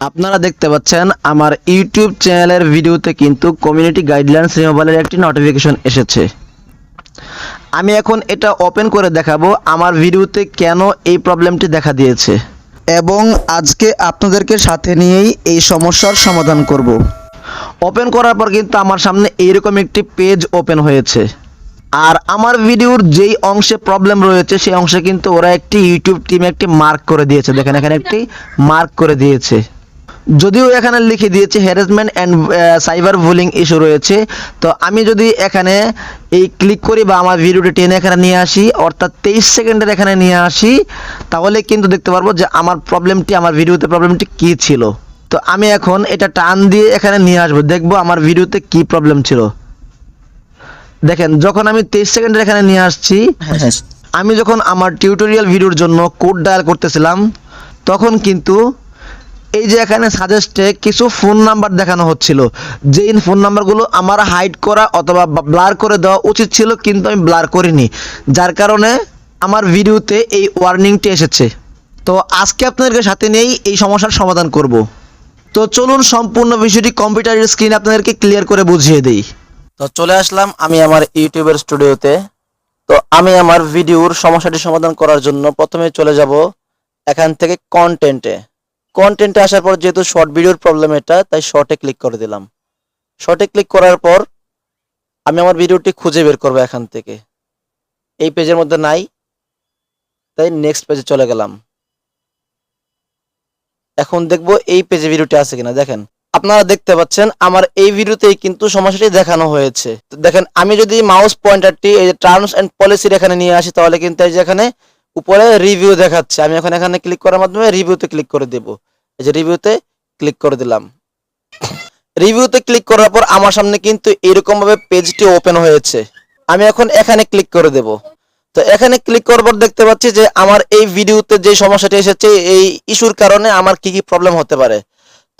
আপনারা দেখতে পাচ্ছেন আমার ইউটিউব চ্যানেলের ভিডিওতে কিন্তু কমিউনিটি গাইডলাইন্স রিমুভালের একটি নোটিফিকেশন এসেছে। আমি এখন এটা ওপেন করে দেখাবো আমার ভিডিওতে কেন এই প্রবলেমটি দেখা দিয়েছে। এবং আজকে আপনাদেরকে সাথে নিয়েই এই সমস্যার সমাধান করব। ওপেন করার পর কিন্তু আমার সামনে এইরকম একটি পেজ ওপেন হয়েছে। আর আমার ভিডিওর যেই অংশে প্রবলেম রয়েছে, সেই অংশে কিন্তু ওরা একটি ইউটিউব টিম একটি মার্ক করে দিয়েছে। দেখেন এখানে একটি মার্ক করে দিয়েছে। যদিও এখানে লিখে দিয়েছে harassment and cyber bullying issue রয়েছে তো আমি যদি এখানে এই ক্লিক করি বা আমার ভিডিওটি টেনে এখানে নিয়ে আসি অর্থাৎ তেইশ সেকেন্ডের এখানে নিয়ে আসি তাহলে কিন্তু দেখতে পারব যে আমার প্রবলেমটি আমার ভিডিওতে প্রবলেমটি কী ছিল। তো আমি এখন এটা টান দিয়ে এখানে নিয়ে আসব দেখব আমার ভিডিওতে কি প্রবলেম ছিল। দেখেন যখন আমি তেইশ সেকেন্ডের এখানে নিয়ে আসছি আমি যখন আমার টিউটোরিয়াল ভিডিওর জন্য কোড ডায়াল করতেছিলাম তখন কিন্তু এই যে এখানে সাজেস্টে কিছু ফোন নাম্বার দেখানো হচ্ছিল। যেই ফোন নাম্বারগুলো আমার হাইড করা অথবা ব্লার করে দেওয়া উচিত ছিল, কিন্তু আমি ব্লার করিনি। যার কারণে আমার ভিডিওতে এই ওয়ার্নিংটি এসেছে। তো আজকে আপনাদেরকে সাথে নিয়েই এই সমস্যার সমাধান করব। তো চলুন সম্পূর্ণ বিষয়টি কম্পিউটারের স্ক্রিনে আপনাদেরকে ক্লিয়ার করে বুঝিয়ে দিই। তো চলে আসলাম আমি আমার ইউটিউবের স্টুডিওতে তো আমি আমার ভিডিওর সমস্যাটি সমাধান করার জন্য প্রথমে চলে যাব এখান থেকে কন্টেন্টে কন্টেন্টে আসার পর যেহেতু শর্ট ভিডিওর প্রবলেম এটা, তাই শর্টে ক্লিক করে দিলাম। শর্টে ক্লিক করার পর আমি আমার ভিডিওটি খুঁজে বের করব এখান থেকে। এই পেজের মধ্যে নাই, তাই নেক্সট পেজে চলে গেলাম। এখন দেখব এই পেজে ভিডিওটি আছে কিনা। দেখেন, আপনারা দেখতে পাচ্ছেন আমার এই ভিডিওতেই কিন্তু সমস্যাটি দেখানো হয়েছে। দেখেন, আমি যদি মাউস পয়েন্টারটি এই টার্মস এন্ড পলিসির এখানে নিয়ে আসি, তাহলে কিন্তু এই যে এখানে উপরে রিভিউ দেখাচ্ছে। আমি এখন এখানে ক্লিক করার মাধ্যমে রিভিউতে ক্লিক করে দেব। এই যে রিভিউতে ক্লিক করে দিলাম। রিভিউতে ক্লিক করার পর আমার সামনে কিন্তু এরকম ভাবে পেজটি ওপেন হয়েছে। আমি এখন এখানে ক্লিক করে দেব। তো এখানে ক্লিক করার পর দেখতে পাচ্ছি যে আমার এই ভিডিওতে যে সমস্যাটি এসেছে, এই ইস্যুর কারণে আমার কি কি প্রবলেম হতে পারে।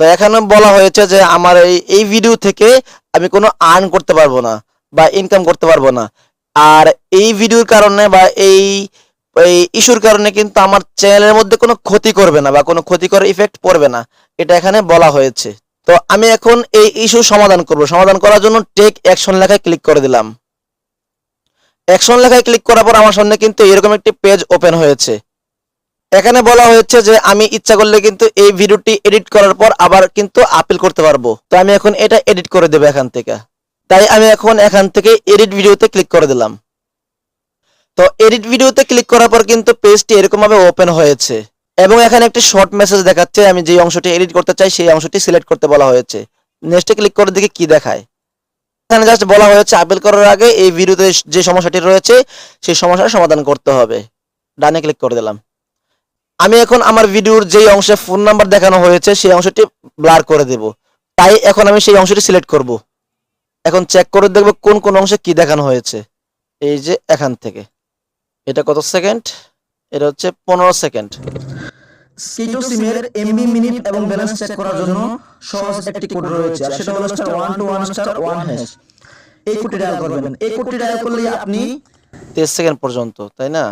তো এখানে বলা হয়েছে যে আমার এই এই ভিডিও থেকে আমি কোনো আর্ন করতে পারব না বা ইনকাম করতে পারব না। আর এই ভিডিওর কারণে বা এই এই ইস্যুর কারণে কিন্তু আমার চ্যানেলের মধ্যে কোনো ক্ষতি করবে না বা কোনো ক্ষতিকর ইফেক্ট পড়বে না। এটা এখানে বলা হয়েছে। তো আমি এখন এই ইস্যু সমাধান করব। সমাধান করার জন্য টেক অ্যাকশন লেখায় ক্লিক করে দিলাম। অ্যাকশন লেখায় ক্লিক করার পর আমার সামনে কিন্তু এরকম একটি পেজ ওপেন হয়েছে। এখানে বলা হয়েছে যে আমি ইচ্ছা করলে কিন্তু এই ভিডিওটি এডিট করার পর আবার কিন্তু আপিল করতে পারব। তো আমি এখন এটা এডিট করে দেবো এখান থেকে। তাই আমি এখন এখান থেকে এডিট ভিডিওতে ক্লিক করে দিলাম। তো এডিট ভিডিওতে ক্লিক করার পর কিন্তু পেজটি এরকম ভাবে ওপেন হয়েছে। এবং এখানে একটি শর্ট মেসেজ দেখাচ্ছে, আমি যে অংশটি এডিট করতে চাই, সেই অংশটি সিলেক্ট করতে বলা হয়েছে। নেক্সটে ক্লিক করে দেখি কি দেখায়। এখানে জাস্ট বলা হয়েছে আপিল করার আগে এই ভিডিওতে যে সমস্যাটি রয়েছে, সেই সমস্যার সমাধান করতে হবে। ডানে ক্লিক করে দিলাম। আমি এখন আমার ভিডিওর যেই অংশে ফোন নাম্বার দেখানো হয়েছে, সেই অংশটি ব্লার করে দেব। তাই এখন আমি সেই অংশটি সিলেক্ট করব। এখন চেক করে দেখব কোন কোন অংশে কি দেখানো হয়েছে। এই যে এখান থেকে। এটা কত সেকেন্ড? এটা হচ্ছে পনেরো সেকেন্ড। সিটো সিমের এমবি মিনিট এবং ব্যালেন্স চেক করার জন্য সহজ একটি কোড রয়েছে আর সেটা হলো star one two one star one hash এই কোডটি ডায়াল করবেন। এই কোডটি ডায়াল করলে আপনি তেইশ সেকেন্ড পর্যন্ত তাই না?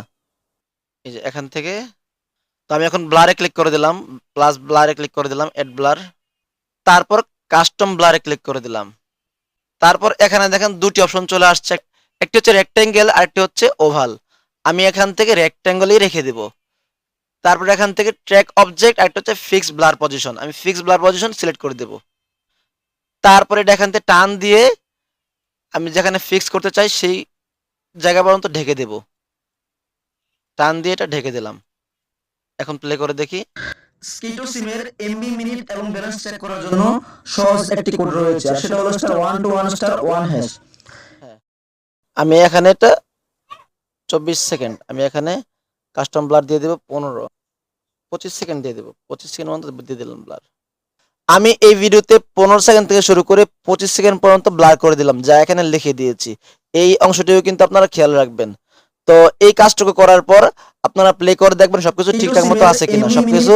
এই যে এখান থেকে। তো আমি এখন ব্লারে ক্লিক করে দিলাম প্লাস ব্লারে ক্লিক করে দিলাম এড ব্লার তারপর কাস্টম ব্লারে ক্লিক করে দিলাম। তারপর এখানে দেখেন দুটি অপশন চলে আসছে। একটি হচ্ছে রেক্টেঙ্গেল আর একটি হচ্ছে ওভাল আমি এখান থেকে রেক্টেঙ্গেলই রেখে দিব। তারপর এখান থেকে ট্র্যাক অবজেক্ট একটা হচ্ছে ফিক্স ব্লার পজিশন আমি ফিক্স ব্লার পজিশন সিলেক্ট করে দেব। তারপরে এটা এখান থেকে টান দিয়ে আমি যেখানে ফিক্স করতে চাই সেই জায়গা পর্যন্ত ঢেকে দেব। টান দিয়ে এটা ঢেকে দিলাম। এখন প্লে করে দেখি। স্কিটো সিমের এমবি মিনিট এবং ব্যালেন্স চেক করার জন্য সহজ একটি কোড রয়েছে আর সেটা হলো star one two one star one hash আমি এখানে এটা চব্বিশ সেকেন্ড আমি এখানে কাস্টম ব্লার দিয়ে দেবো পনেরো পঁচিশ সেকেন্ড দিয়ে দেবো পঁচিশ সেকেন্ড পর্যন্ত দিয়ে দিলাম ব্লার আমি এই ভিডিওতে পনেরো সেকেন্ড থেকে শুরু করে পঁচিশ সেকেন্ড পর্যন্ত ব্লার করে দিলাম যা এখানে লিখে দিয়েছি। এই অংশটিও কিন্তু আপনারা খেয়াল রাখবেন। তো এই কাজটুকু করার পর আপনারা প্লে করে দেখবেন সবকিছু ঠিকঠাক মতো আছে কিনা সবকিছু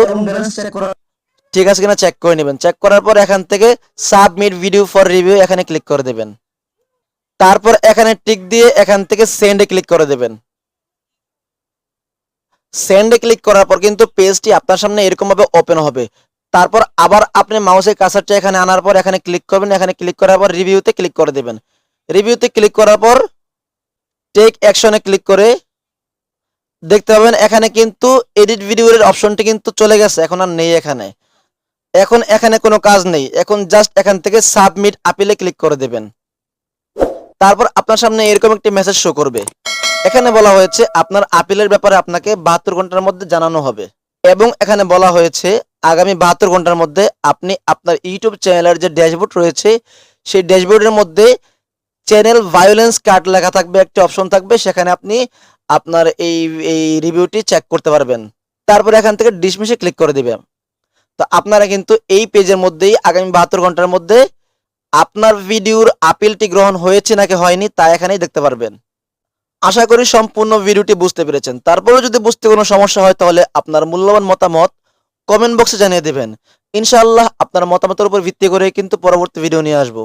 ঠিক আছে কিনা চেক করে নেবেন। চেক করার পর এখান থেকে সাবমিট ভিডিও ফর রিভিউ এখানে ক্লিক করে দেবেন। তারপর এখানে টিক দিয়ে এখান থেকে সেন্ডে ক্লিক করে দেবেন। সেন্ডে ক্লিক করার পর কিন্তু পেজটি আপনার সামনে এরকম ভাবে ওপেন হবে। তারপর আবার আপনি মাউসের কাসারটা এখানে আনার পর এখানে ক্লিক করবেন। এখানে ক্লিক করার পর রিভিউতে ক্লিক করে দেবেন। রিভিউতে ক্লিক করার পর টেক অ্যাকশনে ক্লিক করে দেখতে পাবেন এখানে কিন্তু এডিট ভিডিওর অপশনটি কিন্তু চলে গেছে। এখন আর নেই এখানে। এখন এখানে কোনো কাজ নেই। এখন জাস্ট এখান থেকে সাবমিট আপিলে ক্লিক করে দেবেন। তারপর আপনার সামনে এরকম একটি মেসেজ শো করবে। এখানে বলা হয়েছে আপনার আপিলের ব্যাপারে আপনাকে বাহাত্তর ঘণ্টার মধ্যে জানানো হবে। এবং এখানে বলা হয়েছে, আগামী বাহাত্তর ঘণ্টার মধ্যে আপনি আপনার ইউটিউব চ্যানেলের যে ড্যাশবোর্ড রয়েছে, সেই ড্যাশবোর্ডের মধ্যে চ্যানেল ভায়োলেন্স কার্ড লেখা থাকবে, একটি অপশন থাকবে, সেখানে আপনি আপনার এই এই রিভিউটি চেক করতে পারবেন। তারপরে এখান থেকে ডিসমিসে ক্লিক করে দিবেন। তো আপনারা কিন্তু এই পেজের মধ্যেই আগামী বাহাত্তর ঘণ্টার মধ্যে আপনার ভিডিওর আপিলটি গ্রহণ হয়েছে নাকি হয়নি, তা এখানেই দেখতে পারবেন। আশা করি সম্পূর্ণ ভিডিওটি বুঝতে পেরেছেন। তারপরেও যদি বুঝতে কোনো সমস্যা হয়, তাহলে আপনার মূল্যবান মতামত কমেন্ট বক্সে জানিয়ে দেবেন। ইনশাআল্লাহ আপনার মতামতের উপর ভিত্তি করে কিন্তু পরবর্তী ভিডিও নিয়ে আসব।